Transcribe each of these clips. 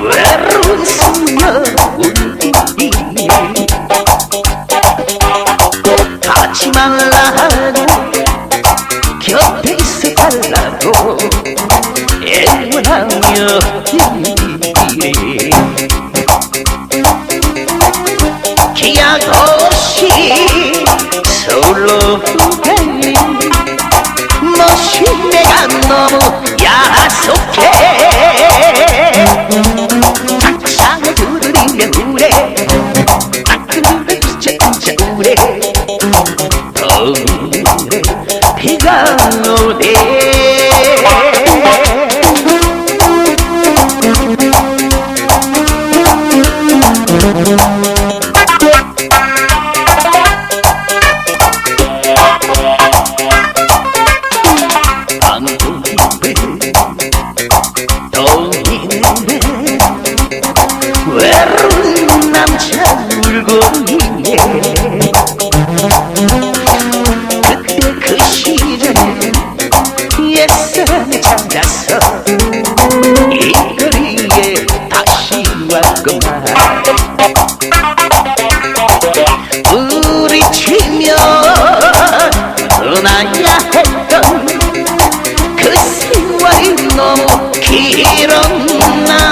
외로운 소녀 꼭 하지 말라고 곁에 있어 달라고 애원하며 기약 없이 서울로 달린 멋이 내가 너무 야속 오 찾아서 이 거리에 다시 왔구만. 치면 떠나야 했던 그 세월이 너무 길었나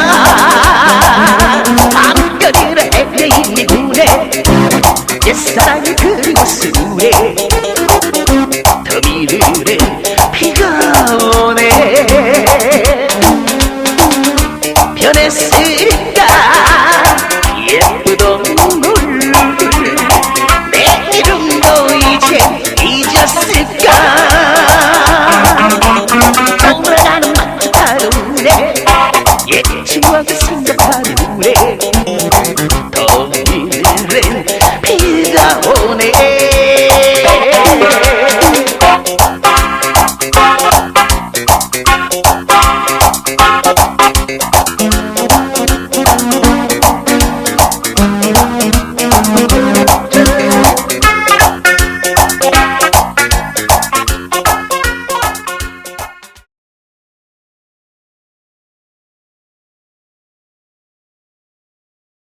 변했을까? 예쁘던